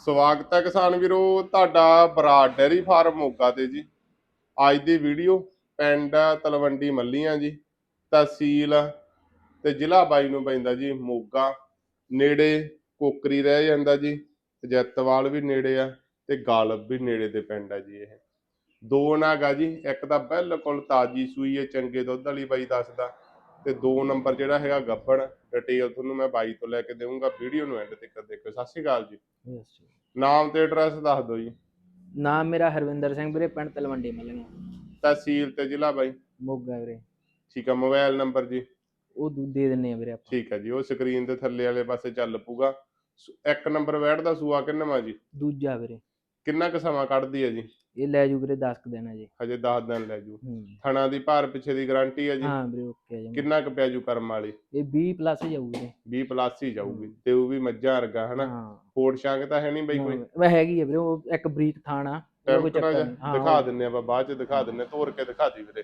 ਸਵਾਗਤ ਹੈ ਕਿਸਾਨ ਵੀਰੋ, ਤੁਹਾਡਾ ਬਰਾੜ ਡੈਰੀ ਫਾਰਮ ਮੋਗਾ ਤੇ ਜੀ। ਅੱਜ ਦੀ ਵੀਡੀਓ ਪਿੰਡ ਤਲਵੰਡੀ ਮੱਲੀਆਂ ਜੀ, ਤਹਿਸੀਲ ਤੇ ਜ਼ਿਲ੍ਹਾ ਬਾਈ ਨੂੰ ਪੈਂਦਾ ਜੀ, ਮੋਗਾ। ਨੇੜੇ ਕੋਕਰੀ ਰਹਿ ਜਾਂਦਾ ਜੀ, ਜੈਤਵਾਲ ਵੀ ਨੇੜੇ ਆ ਤੇ ਗਾਲਬ ਵੀ ਨੇੜੇ ਦੇ ਪਿੰਡ ਆ ਜੀ ਇਹ। ਦੋ ਨਾਗਾ ਜੀ, ਇੱਕ ਤਾਂ ਬਿਲਕੁਲ ਤਾਜੀ ਸੂਈ ਹੈ, ਚੰਗੇ ਦੁੱਧ ਵਾਲੀ ਬਾਈ ਦੱਸਦਾ। ਤੇ ਦੋ ਨੰਬਰ ਜਿਹੜਾ ਹੈਗਾ ਗੱਬਣ ਡਿਟੇਲ ਤੁਹਾਨੂੰ ਮੈਂ ਬਾਈ ਤੋਂ ਲੈ ਕੇ ਦੇਵਾਂਗਾ ਵੀਡੀਓ ਨੂੰ ਐਂਡ ਤੱਕ ਦੇਖਿਓ। ਸਤਿ ਸ਼੍ਰੀ ਅਕਾਲ ਜੀ। ਨਾਮ ਤੇ ਐਡਰੈਸ ਦੱਸ ਦਿਓ ਜੀ। ਨਾਮ ਮੇਰਾ ਹਰਵਿੰਦਰ ਸਿੰਘ ਵੀਰੇ ਪਿੰਡ ਤਲਵੰਡੀ ਮੱਲੀਆਂ ਤਹਿਸੀਲ ਤੇ ਜ਼ਿਲ੍ਹਾ ਬਾਈ। ਮੋਗਾ ਵੀਰੇ। ਠੀਕ ਆ ਮੋਬਾਈਲ ਨੰਬਰ ਜੀ। ਉਹ ਦੂ ਦਿੰਨੇ ਆ ਵੀਰੇ ਆਪਾਂ। ਠੀਕ ਆ ਜੀ ਉਹ ਸਕਰੀਨ ਦੇ ਥੱਲੇ ਵਾਲੇ ਪਾਸੇ ਚੱਲ ਪੂਗਾ ਇੱਕ ਨੰਬਰ ਵੈਟ ਦਾ ਸੂਆ ਕਿੰਨਵਾ ਜੀ? ਦੂਜਾ ਵੀਰੇ। ਕਿੰਨਾ ਕੁ ਸਮਾਂ ਕੱਢਦੀ ਹੈ ਜੀ? ਇਹ ਲੈ ਜੂ ਵੀਰੇ 10 ਕੁ ਦਿਨ ਆ ਜੀ। ਹਜੇ 10 ਦਿਨ ਲੈ ਜੂ। ਹੂੰ। ਥਣਾ ਦੀ ਭਾਰ ਪਿੱਛੇ ਦੀ ਗਾਰੰਟੀ ਹੈ ਜੀ? ਹਾਂ ਵੀਰੇ ਓਕੇ ਆ ਜੀ। ਕਿੰਨਾ ਕੁ ਪਿਆ ਜੂ ਕਰਮ ਵਾਲੀ? ਇਹ 20 ਪਲੱਸ ਜਾਊ ਵੀਰੇ 20 ਪਲੱਸ ਹੀ ਜਾਊਗੀ। ਤੇ ਉਹ ਵੀ ਮੱਝਾਂ ਵਰਗਾ ਹਨਾ? ਹਾਂ। ਫੋੜ ਸ਼ਾਂਗ ਤਾਂ ਹੈ ਨਹੀਂ ਬਈ ਕੋਈ? ਮੈਂ ਹੈਗੀ ਆ ਵੀਰੇ ਉਹ ਇੱਕ ਬਰੀਕ ਥਾਣਾ ਉਹਦਾ ਕੋਈ ਟੈਂਪਰਾ ਚੱਕਰ ਜਿਹਾ ਨਹੀਂ। ਹਾਂ ਦਿਖਾ ਦਿੰਨੇ ਆਪਾਂ ਬਾਅਦ ਚ ਦਿਖਾ ਦਿੰਨੇ ਤੋੜ ਕੇ ਦਿਖਾ ਦੀ ਵੀਰੇ।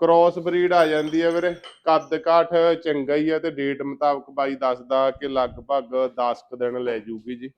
ਕ੍ਰਾਸ ਬਰੀਡ ਆ ਜਾਂਦੀ ਹੈ ਵੀਰੇ ਕੱਦ ਕਾਠ ਚੰਗਾ ਹੀ ਆ ਤੇ ਡੇਟ ਮੁਤਾਬਕ ਬਾਈ ਦੱਸਦਾ ਕਿ ਲਗਭਗ 10 ਕੁ ਦਿਨ ਲੈ ਜੂਗੀ ਜੀ।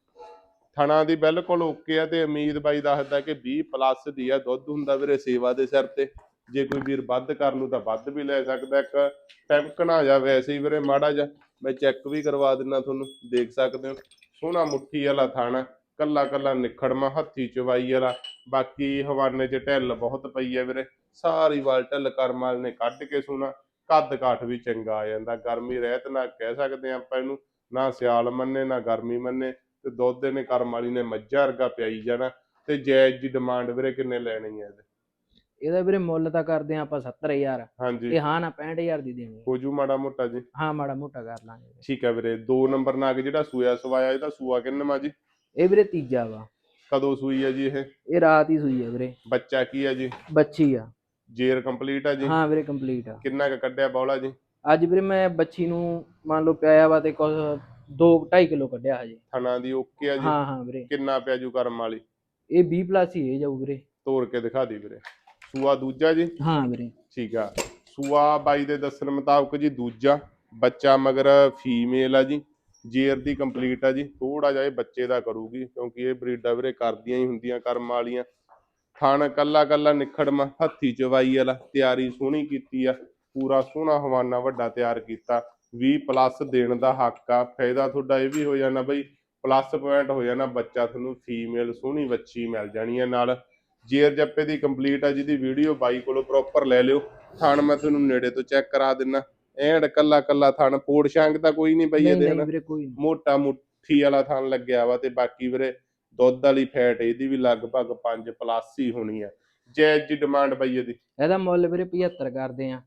ਥਣਾ ਦੀ ਬਿਲਕੁਲ ਓਕੇ ਆ ਤੇ ਉਮੀਦ ਬਾਈ ਦੱਸਦਾ ਕਿ 20 ਪਲੱਸ ਦੀ ਆ, ਦੁੱਧ ਹੁੰਦਾ ਵੀਰੇ ਸੇਵਾ ਦੇ ਸਿਰ ਤੇ। ਜੇ ਕੋਈ ਵੀਰ ਵੱਧ ਕਰ ਲੂ ਤਾਂ ਵੱਧ ਵੀ ਲੈ ਸਕਦਾ, ਇੱਕ ਟੈਂਕਣਾ ਜਾ ਵੈਸੇ ਹੀ ਵੀਰੇ ਮਾੜਾ ਜਾ ਮੈਂ ਚੈੱਕ ਵੀ ਕਰਵਾ ਦਿੰਨਾ ਤੁਹਾਨੂੰ, ਦੇਖ ਸਕਦੇ ਹੋ। ਸੋਹਣਾ ਮੁੱਠੀ ਵਾਲਾ ਥਾਣਾ ਕੱਲਾ ਕੱਲਾ ਨਿਖੜਮਾ ਹੱਥੀ ਚਵਾਈ ਵਾਲਾ। ਬਾਕੀ ਹਵਾਨੇ 'ਚ ਢਿੱਲ ਬਹੁਤ ਪਈ ਹੈ ਵੀਰੇ। ਸਾਰੀ ਵਾਲ ਢਿੱਲ ਕਰਮ ਵਾਲੇ ਨੇ ਕੱਢ ਕੇ ਸੋਨਾ ਕੱਦ ਕਾਠ ਵੀ ਚੰਗਾ ਆ ਜਾਂਦਾ, ਗਰਮੀ ਰਹਿਤ ਨਾ ਕਹਿ ਸਕਦੇ ਹਾਂ ਆਪਾਂ ਇਹਨੂੰ। ਨਾ ਸਿਆਲ ਮੰਨੇ, ਨਾ ਗਰਮੀ ਮੰਨੇ। ਤੇ ਦੁੱਧ ਨੇ ਕਰਮ ਵਾਲੀ ਨੇ ਮੱਝਾਂ ਵਰਗਾ ਪਿਆਈ ਜਾਣਾ ਤੇ ਜਾਇਜ਼ ਦੀ ਡਿਮਾਂਡ ਵੀਰੇ ਕਿੰਨੇ ਲੈਣੀ ਹੈ ਇਹਦੇ? ਇਹਦਾ ਵੀਰੇ ਮੁੱਲ ਤਾਂ ਕਰਦੇ ਆ ਆਪਾਂ 70000 ਹਾਂਜੀ। ਇਹ ਹਾਂ ਨਾ 65000 ਦੀ ਦੇਣੀ। ਹੋ ਜੂ ਮਾੜਾ ਮੋਟਾ ਜੀ। ਹਾਂ ਮਾੜਾ ਮੋਟਾ ਕਰ ਲਾਂਗੇ ਵੀਰੇ। ਠੀਕ ਹੈ ਵੀਰੇ ਦੋ ਨੰਬਰ ਨਾਗ ਜਿਹੜਾ ਸੂਆ ਸਵਾਇਆ ਇਹਦਾ ਸੂਆ ਕਿੰਨਵਾ ਜੀ? ਇਹ ਵੀਰੇ ਤੀਜਾ ਵਾ। ਕਦੋਂ ਸੂਈ ਹੈ ਜੀ ਇਹ? ਇਹ ਰਾਤ ਹੀ ਸੂਈ ਆ ਵੀਰੇ। ਬੱਚਾ ਕੀ ਹੈ ਜੀ? ਬੱਚੀ ਆ। ਜੇਰ ਕੰਪਲੀਟ ਹੈ ਜੀ? ਹਾਂ ਵੀਰੇ ਕੰਪਲੀਟ ਆ। ਕਿੰਨਾ ਕੁ ਕੱਢਿਆ ਬੌਲਾ ਜੀ? ਅੱਜ ਵੀਰੇ ਮੈਂ ਬੱਚੀ ਨੂੰ ਮੰਨ ਲਓ ਪਿਆਇਆ ਵਾ ਤੇ ਕੁਝ 2 2.5 ਕਿਲੋ ਕੱਢਿਆ ਹਜੇ। ਥਣਾ ਦੀ ਓਕੇ ਆ ਜੀ। ਹਾਂ ਹਾਂ ਵੀਰੇ। ਕਿੰਨਾ ਪਿਆ ਜੂ ਕਰਮ ਵਾਲੀ? ਇਹ 20 ਪਲੱਸ ਹੀ ਇਹ ਜਾਊ ਵੀਰੇ। ਤੋੜ ਕੇ ਦਿਖਾ ਦੀ ਵੀਰੇ। ਸੂਆ ਦੂਜਾ ਜੀ? ਹਾਂ ਵੀਰੇ। ਠੀਕ ਆ। ਸੂਆ ਬਾਈ ਦੇ ਦੱਸਣ ਮੁਤਾਬਕ ਜੀ ਦੂਜਾ ਬੱਚਾ ਮਗਰ ਫੀਮੇਲ ਆ ਜੀ। ਜੇਰ ਦੀ ਕੰਪਲੀਟ ਆ ਜੀ। ਥੋੜਾ ਜਿਹਾ ਇਹ ਬੱਚੇ ਦਾ ਕਰੂਗੀ ਕਿਉਂਕਿ ਇਹ ਬਰੀਡਾਂ ਵੀਰੇ ਕਰਦੀਆਂ ਹੀ ਹੁੰਦੀਆਂ ਕਰਮ ਵਾਲੀਆਂ। ਥਣ ਕੱਲਾ ਕੱਲਾ ਨਿਖੜਮਾ ਹੱਥੀ ਚਵਾਈ ਵਾਲਾ ਤਿਆਰੀ ਸੋਹਣੀ ਕੀਤੀ ਆ। ਪੂਰਾ ਸੋਹਣਾ ਹਵਾਨਾ ਵੱਡਾ ਤਿਆਰ ਕੀਤਾ। 20 ਪਲੱਸ ਦੇਣ ਦਾ ਹੱਕ ਆ। ਫਾਇਦਾ ਤੁਹਾਡਾ ਇਹ ਵੀ ਹੋ ਜਾਣਾ ਬਈ ਪਲੱਸ ਪੁਆਇੰਟ ਹੋ ਜਾਣਾ ਬੱਚਾ ਤੁਹਾਨੂੰ ਫੀਮੇਲ ਸੋਹਣੀ ਬੱਚੀ ਮਿਲ ਜਾਣੀ ਹੈ ਨਾਲ। ਜੇਰ ਜੱਪੇ ਦੀ ਕੰਪਲੀਟ ਆ ਜਿਹਦੀ ਵੀਡੀਓ ਬਾਈ ਕੋਲੋਂ ਪ੍ਰੋਪਰ ਲੈ ਲਿਓ। ਥਣ ਮੈਂ ਤੁਹਾਨੂੰ ਨੇੜੇ ਤੋਂ ਚੈੱਕ ਕਰਾ ਦਿੰਨਾ। ਐਂਡ ਕੱਲਾ ਕੱਲਾ ਥਣ ਪੋੜ ਸ਼ਾਂਗ ਤਾਂ ਕੋਈ ਨਹੀਂ ਬਈ ਨਹੀਂ ਇਹਦੇ ਨਾਲ। ਮੋਟਾ ਮੁੱਠੀ ਵਾਲਾ ਥਣ ਲੱਗਿਆ ਵਾ ਤੇ ਬਾਕੀ ਵੀਰੇ ਦੁੱਧ ਵਾਲੀ ਫੈਟ ਇਹਦੀ ਵੀ ਲਗਭਗ 5 ਪਲੱਸ ਹੀ ਹੋਣੀ ਹੈ ਜੈਜ ਦੀ ਡਿਮਾਂਡ ਬਈ ਇਹਦੀ। ਇਹਦਾ ਮੁੱਲ ਵੀਰੇ 75 ਕਰਦੇ ਆ।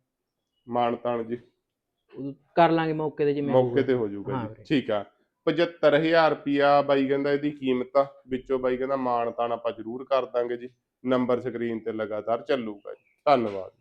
ਮਾਨ ਤਾਨ ਜੀ। ਉਦੋਂ ਕਰ ਲਾਂਗੇ ਮੌਕੇ ਤੇ ਜਿਵੇਂ ਮੌਕੇ। ਤੇ ਹੋ ਜਾਊਗਾ ਹਾਂ ਜੀ। ਵੀਰੇ। ਠੀਕ ਆ। 75000 ਰੁਪਿਆ ਬਾਈ ਕਹਿੰਦਾ ਇਹਦੀ ਕੀਮਤ ਆ। ਵਿੱਚੋਂ ਬਾਈ ਕਹਿੰਦਾ ਮਾਨ ਤਾਨ ਆਪਾਂ ਜ਼ਰੂਰ ਕਰ ਦਾਂਗੇ ਜੀ। ਨੰਬਰ ਸਕਰੀਨ ਤੇ ਲਗਾਤਾਰ ਚੱਲੂਗਾ ਜੀ। ਧੰਨਵਾਦ।